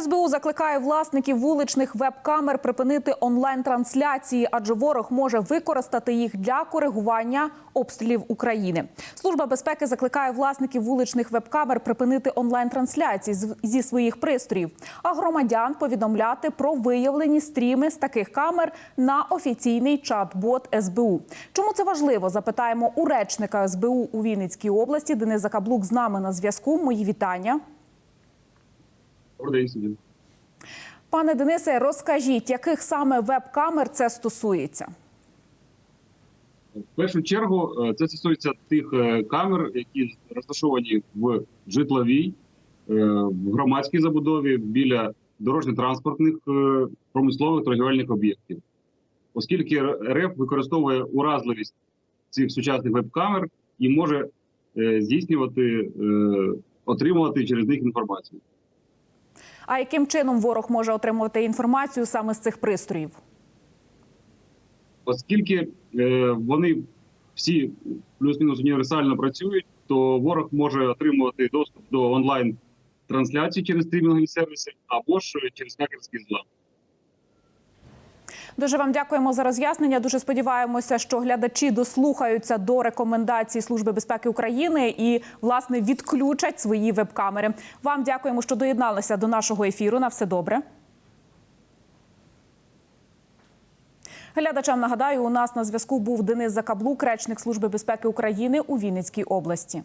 СБУ закликає власників вуличних веб-камер припинити онлайн-трансляції, адже ворог може використати їх для коригування обстрілів України. Служба безпеки закликає власників вуличних веб-камер припинити онлайн-трансляції зі своїх пристроїв, а громадян повідомляти про виявлені стріми з таких камер на офіційний чат-бот СБУ. Чому це важливо? Запитаємо у речника СБУ у Вінницькій області. Дениса Каблук з нами на зв'язку. Мої вітання. Добрий день. Пане Денисе, розкажіть, яких саме веб-камер це стосується? В першу чергу е, це стосується тих е, камер, які розташовані в житловій, е, в громадській забудові біля дорожньо-транспортних промислових торгівельних об'єктів. Оскільки РФ використовує уразливість цих сучасних веб-камер і може здійснювати, отримувати через них інформацію. А яким чином ворог може отримувати інформацію саме з цих пристроїв? Оскільки е, вони всі плюс-мінус універсально працюють, то ворог може отримувати доступ до онлайн трансляцій через стрімінгові сервіси або ж через хакерські зла. Дуже вам дякуємо за роз'яснення. Дуже сподіваємося, що глядачі дослухаються до рекомендацій Служби безпеки України і власне відключать свої веб-камери. Вам дякуємо, що доєдналися до нашого ефіру. На все добре. Глядачам нагадаю, у нас на зв'язку був Денис Закаблук, речник Служби безпеки України у Вінницькій області.